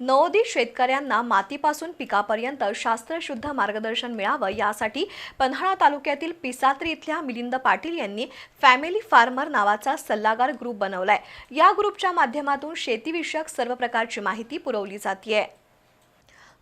नवोदित शेतकऱ्यांना मातीपासून पिकापर्यंत शास्त्रशुद्ध मार्गदर्शन मिळावं यासाठी पन्हाळा तालुक्यातील पिसात्री इथल्या मिलिंद पाटील यांनी फॅमिली फार्मर नावाचा सल्लागार ग्रुप बनवलाय. या ग्रुपच्या माध्यमातून शेतीविषयक सर्व प्रकारची माहिती पुरवली जाते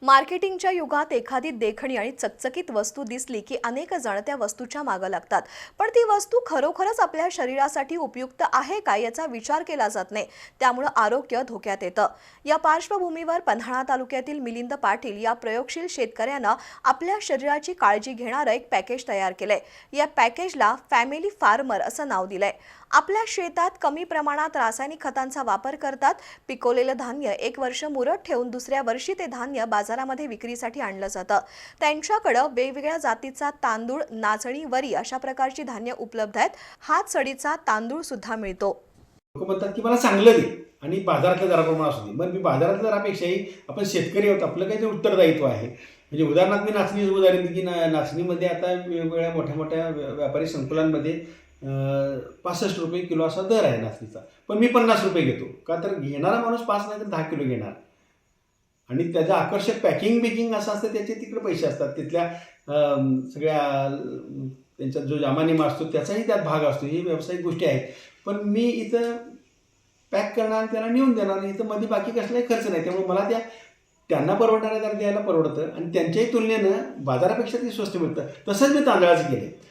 मार्केटिंगच्या युगात एखादी देखणी आणि चकचकीत वस्तू दिसली की अनेक जण त्या वस्तूच्या मागं लागतात. पण ती वस्तू खरोखरच आपल्या शरीरासाठी उपयुक्त आहे का याचा विचार केला जात नाही त्यामुळं आरोग्य धोक्यात येतं. या पार्श्वभूमीवर पन्हाळा तालुक्यातील मिलिंद पाटील या प्रयोगशील शेतकऱ्यानं आपल्या शरीराची काळजी घेणारं एक पॅकेज तयार केलंय. या पॅकेजला फॅमिली फार्मर असं नाव दिलंय. आपल्या शेतात कमी प्रमाणात रासायनिक खतांचा वापर करतात. पिकवलेलं धान्य एक वर्ष मुरत ठेवून दुसऱ्या वर्षी ते धान्य बाजारामध्ये विक्रीसाठी आणलं जातं. त्यांच्याकडं वेगवेगळ्या जातीचा तांदूळ नाचणी वरी अशा प्रकारची धान्य उपलब्ध आहेत. हात सडीचा तांदूळ सुद्धा मिळतो. लोक म्हणतात की मला चांगलं दे. आणि बाजारातल्या दराप्रमाणे असू दे. मग मी बाजारातल्या दरापेक्षाही आपण शेतकरी आहोत. आपलं काही ते उत्तरदायित्व आहे. म्हणजे उदाहरणार्थ मी नाचणीचं उदाहरण की ना नाचणीमध्ये आता वेगवेगळ्या मोठ्या मोठ्या व्यापारी संकुलांमध्ये पासष्ट रुपये किलो असा दर आहे नाचणीचा. पण मी पन्नास रुपये घेतो. का तर घेणारा माणूस पाच नाही तर दहा किलो घेणार. आणि त्याचं आकर्षक पॅकिंग बिकिंग असं असतं त्याचे तिकडे पैसे असतात. तिथल्या सगळ्या अं, त्यांचा जो जामानिमा असतो त्याचाही त्यात भाग असतो. ही व्यावसायिक गोष्टी आहेत. पण मी इथं पॅक करणार त्याला नेऊन देणार इथं मध्ये बाकी कसलाही खर्च नाही. त्यामुळे मला त्या त्यांना परवडणाऱ्या दर द्यायला परवडतं. आणि त्यांच्याही तुलनेनं बाजारापेक्षा ते स्वस्त मिळतं. तसंच मी तांदळाचं केले.